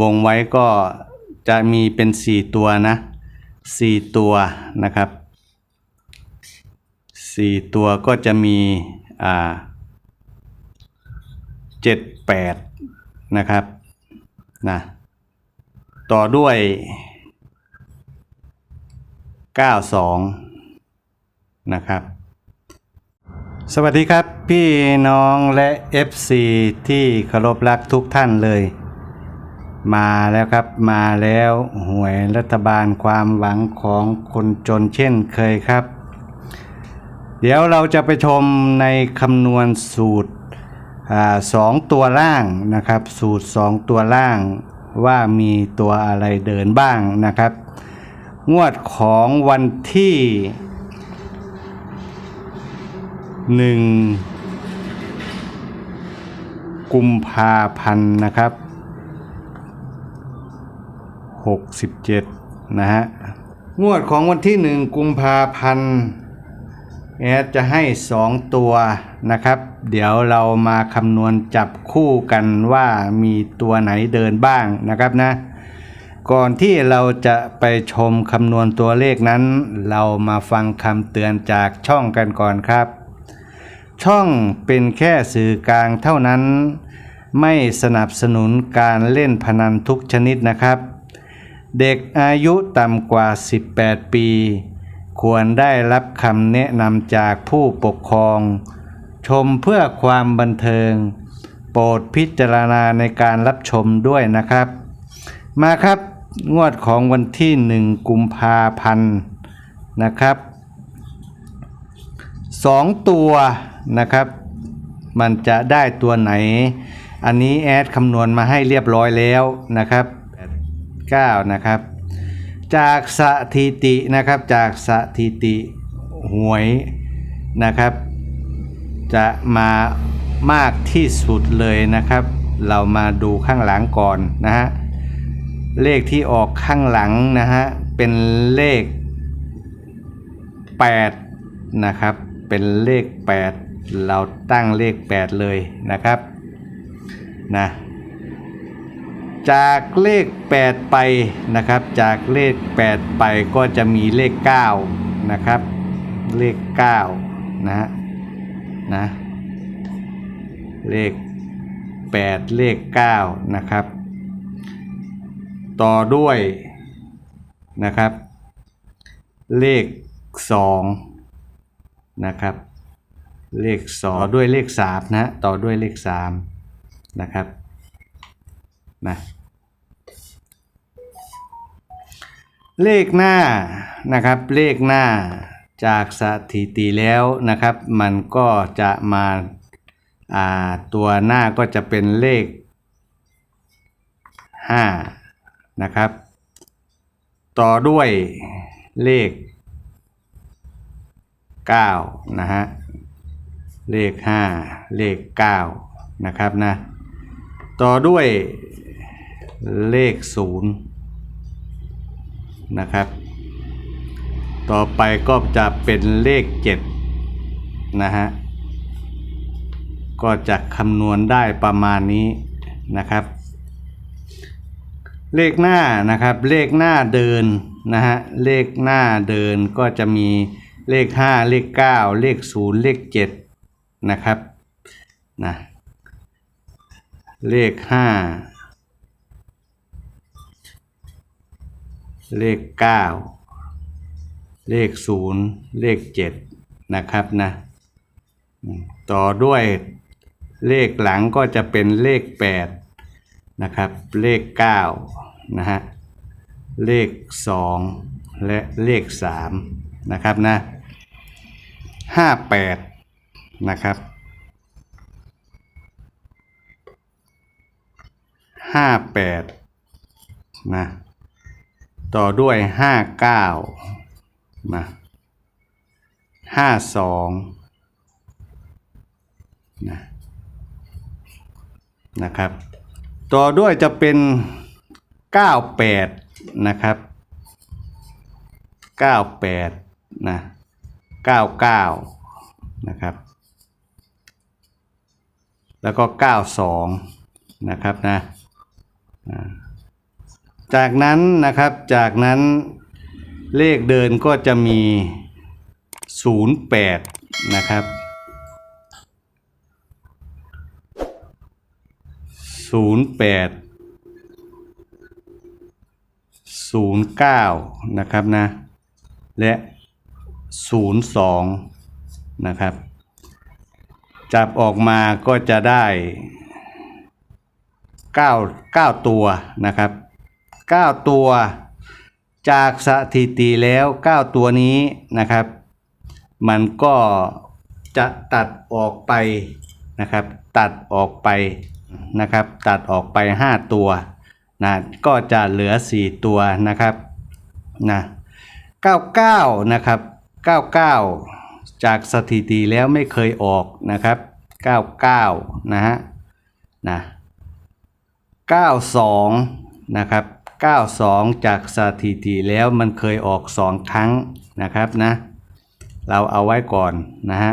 วงไว้ก็จะมีเป็นสี่ตัวนะสี่ตัวนะครับสี่ตัวก็จะมีอ่าเจ็ดแปดนะครับนะต่อด้วย 92 นะครับ สวัสดีครับพี่น้องและ FC ที่เคารพรักทุกท่านเลย มาแล้วครับมาแล้วหวยรัฐบาลความหวังของคนจนเช่นเคยครับ เดี๋ยวเราจะไปชมในคำนวณสูตรอสองตัวล่างนะครับ สูตรสองตัวล่างว่ามีตัวอะไรเดินบ้างนะครับ งวดของวันที่หนึ่งกุมภาพันธ์นะครับ หกสิบเจ็ดนะฮะ งวดของวันที่หนึ่งกุมภาพันธ์แอดจะให้สองตัวนะครับ เดี๋ยวเรามาคำนวณจับคู่กันว่ามีตัวไหนเดินบ้างนะครับนะ ก่อนที่เราจะไปชมคำนวณตัวเลขนั้น เรามาฟังคำเตือนจากช่องกันก่อนครับ ช่องเป็นแค่สื่อกลางเท่านั้น ไม่สนับสนุนการเล่นพนันทุกชนิดนะครับ เด็กอายุต่ำกว่า 18 ปี ควรได้รับคำแนะนำจากผู้ปกครอง ชมเพื่อความบันเทิง โปรดพิจารณาในการรับชมด้วยนะครับ มาครับงวดของวันที่ 1 กุมภาพันธ์นะครับสองตัวนะครับ มันจะได้ตัวไหน อันนี้แอดคำนวณมาให้เรียบร้อยแล้วนะครับ 9 นะครับ จากสถิตินะครับจากสถิติหวยนะครับ จะมามากที่สุดเลยนะครับ เรามาดูข้างหลังก่อนนะฮะเลขที่ออกข้างหลังนะฮะเป็นเลข 8 นะครับ เป็นเลข 8 เราตั้งเลข 8 เลยนะครับนะ จากเลข 8 ไปนะครับ จากเลข 8 ไปก็จะมีเลข 9 นะครับ เลข 9 นะฮะนะเลข 8 เลข 9 นะครับ ต่อด้วยนะครับ เลข 2 นะครับ เลข2ด้วยเลข 3 นะ ต่อด้วยเลข 3 นะครับนะ เลขหน้านะครับเลขหน้าจากสถิติแล้วนะครับ มันก็จะมาาตัวหน้าก็จะเป็นเลข 5 นะครับ ต่อด้วยเลข 9 นะฮะ เลข 5 เลข 9 นะครับนะ ต่อด้วยเลข 0 นะครับ ต่อไปก็จะเป็นเลข 7 นะฮะ ก็จะคำนวณได้ประมาณนี้นะครับ เลขหน้านะครับ เลขหน้าเดินนะฮะ เลขหน้าเดินก็จะมีเลข 5 เลข 9 เลข 0 เลข 7 นะครับนะเลข 5 เลข 9 เลข 0 เลข 7 นะครับนะ ต่อด้วยเลขหลังก็จะเป็นเลข 8 นะครับ เลข 9 นะฮะ เลข 2 และเลข 3 นะครับนะ 58 นะครับ58นะ ต่อด้วยห้าเก้ามาห้าสองนะนะครับ ต่อด้วยจะเป็นเก้าแปดนะครับเก้าแปดนะเก้าเก้านะครับ แล้วก็เก้าสองนะครับนะ จากนั้นนะครับจากนั้นเลขเดินก็จะมี 08 นะครับ 08 09 นะครับนะ และ 02 นะครับ จับออกมาก็จะได้ 9 9 ตัวนะครับ 9 ตัว จากสถิติแล้ว 9 ตัวนี้นะครับ มันก็จะตัดออกไปนะครับ ตัดออกไปนะครับ ตัดออกไป 5 ตัวนะก็จะเหลือ 4 ตัวนะครับนะ99 นะครับ 99 จากสถิติแล้วไม่เคยออกนะครับ 99 นะฮะนะ92 นะครับ 92 จากสถิติแล้วมันเคยออก 2 ครั้งนะครับนะ เราเอาไว้ก่อนนะฮะ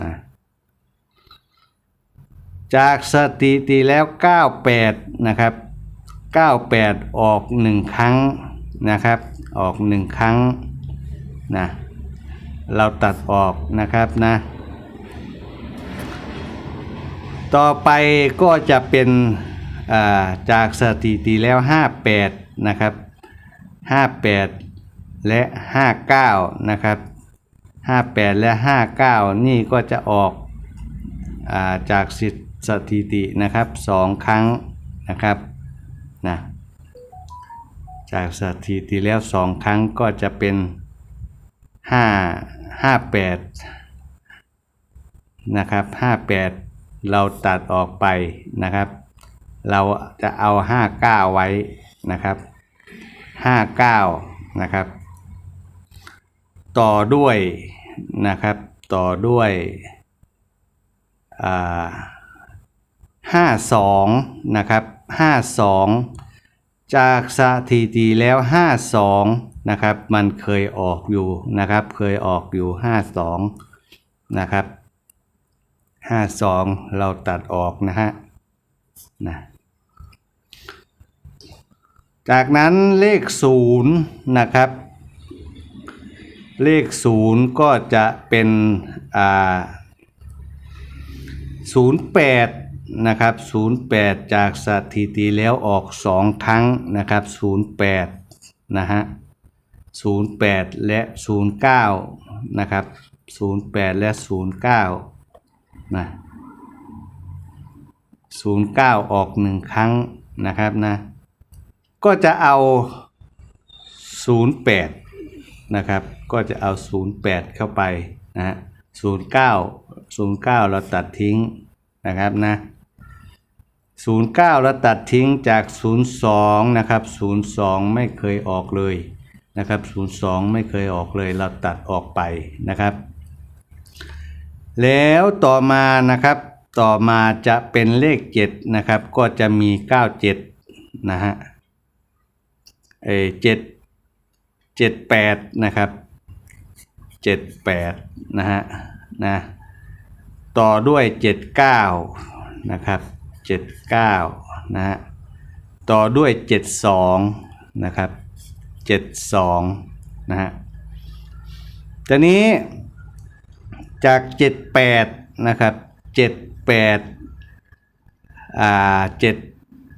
นะจากสถิติแล้ว 98 นะครับ 98 ออก 1 ครั้งนะครับ ออก 1 ครั้งนะเราตัดออกนะครับนะต่อไปก็จะเป็น จากสถิติแล้ว 58 นะครับ 58 และ 59 นะครับ 58 และ 59 นี่ก็จะออกอาจากสิสถิตินะครับ 2 ครั้งนะครับนะจากสถิติแล้ว 2 ครั้งก็จะเป็น 5 58 นะครับ 58 เราตัดออกไปนะครับ เราจะเอา59ไว้นะครับ59นะครับ ต่อด้วยนะครับ ต่อด้วยอ่า52นะครับ52จากสถิติแล้ว52นะครับ มันเคยออกอยู่นะครับ เคยออกอยู่52นะครับห้าสองเราตัดออกนะฮะนะ จากนั้นเลขศูนย์นะครับ เลขศูนย์ก็จะเป็นอ่าศูนย์แปดนะครับศูนย์แปดจากสถิติแล้วออกสองครั้งนะครับศูนย์แปดนะฮะศูนย์แปดและศูนย์เก้านะครับศูนย์แปดและศูนย์เก้านะศูนย์เก้าออกหนึ่งครั้งนะครับนะ ก็จะเอาศูนย์แปดนะครับ ก็จะเอาศูนย์แปดเข้าไปนะฮะศูนย์เก้าศูนย์เก้าเราตัดทิ้งนะครับนะศูนย์เก้าเราตัดทิ้งจากศูนย์สองนะครับศูนย์สองไม่เคยออกเลยนะครับศูนย์สองไม่เคยออกเลย เราตัดออกไปนะครับ แล้วต่อมานะครับ ต่อมาจะเป็นเลข 7 นะครับ ก็จะมี 97 นะฮะ เอเจ็ดเจ็ดแปดนะครับเจ็ดแปดนะฮะนะต่อด้วย79นะครับ79นะฮะต่อด้วย72นะครับ72นะฮะตอนนี้จาก78นะครับ78อ่า7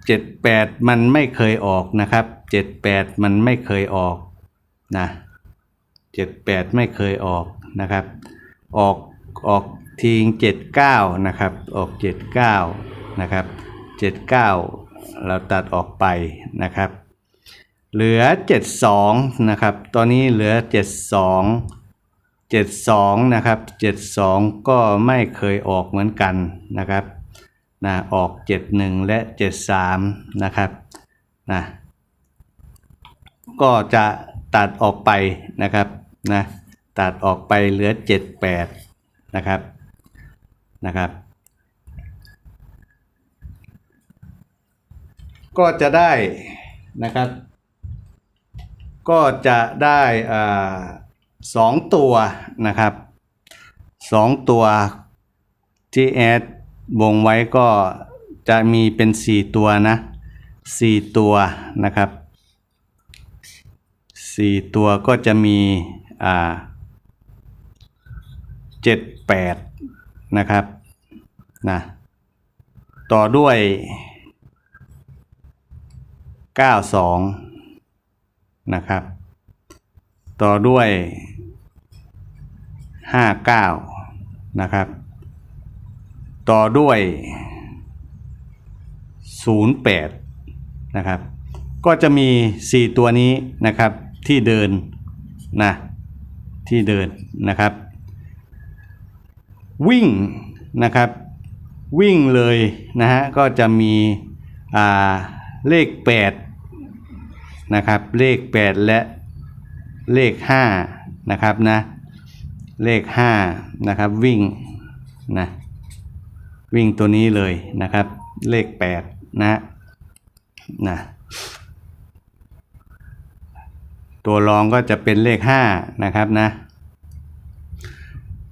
78มันไม่เคยออกนะครับ 78มันไม่เคยออกนะ78ไม่เคยออกนะครับ ออกออกทิ้ง79นะครับ ออก79นะครับ79เราตัดออกไปนะครับ เหลือ72นะครับ ตอนนี้เหลือ72 72นะครับ72ก็ไม่เคยออกเหมือนกันนะครับนะออก71และ73นะครับนะ ก็จะตัดออกไปนะครับนะตัดออกไปเหลือ 78 นะครับนะครับ ก็จะได้นะครับ ก็จะได้สองตัวนะครับสองตัวที่แอดวงไว้ก็จะมีเป็นสี่ตัวนะสี่ตัวนะครับ สี่ตัวก็จะมีอ่าเจ็ดแปดนะครับนะต่อด้วยเก้าสองนะครับ ต่อด้วยห้าเก้านะครับ ต่อด้วยศูนย์แปดนะครับ ก็จะมี4ตัวนี้นะครับ ที่เดินนะที่เดินนะครับ วิ่งนะครับ วิ่งเลยนะฮะก็จะมีเลข 8 นะครับ เลข 8 และเลข 5 นะครับนะเลข 5 นะครับ วิ่งนะวิ่งตัวนี้เลยนะครับ เลข 8 นะนะ ตัวรองก็จะเป็นเลข 5 นะครับนะ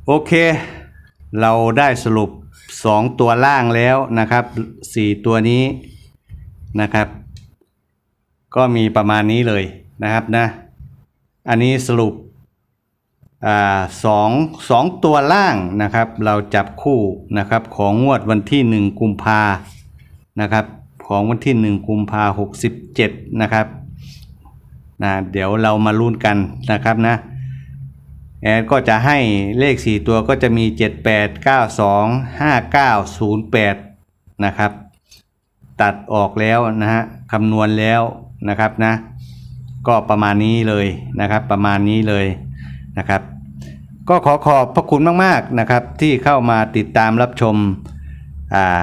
โอเค เราได้สรุป 2 ตัวล่างแล้วนะครับ 4 ตัวนี้นะครับ ก็มีประมาณนี้เลยนะครับนะ อันนี้สรุปอสองสองตัวล่างนะครับ เราจับคู่นะครับของงวดวันที่ 1 กุมภานะครับ ของวันที่ 1 กุมภาหกสิบเจ็ดนะครับ นะเดี๋ยวเรามาลุ้นกันนะครับนะแอดก็จะให้เลข 4 ตัวก็จะมี 7 8 9 2 5 9 0 8 นะครับ ตัดออกแล้วนะฮะคำนวณแล้วนะครับนะ ก็ประมาณนี้เลยนะครับประมาณนี้เลยนะครับ ก็ขอขอบพระคุณมากๆนะครับที่เข้ามาติดตามรับชมอ่า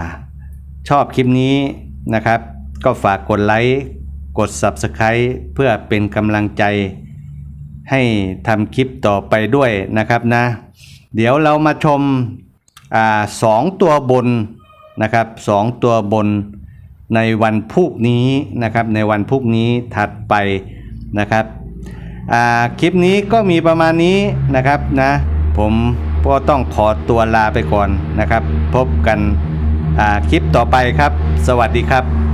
ชอบคลิปนี้นะครับ ก็ฝากกดไลค์ กด Subscribe เพื่อเป็นกำลังใจ ให้ทำคลิปต่อไปด้วยนะครับนะ เดี๋ยวเรามาชมอสองตัวบนนะครับสองตัวบนในวันพรุ่งนี้นะครับในวันพรุ่งนี้ถัดไปนะครับคลิปนี้ก็มีประมาณนี้นะครับนะผมก็ต้องขอตัวลาไปก่อนนะครับ พบกันคลิปต่อไปครับ สวัสดีครับ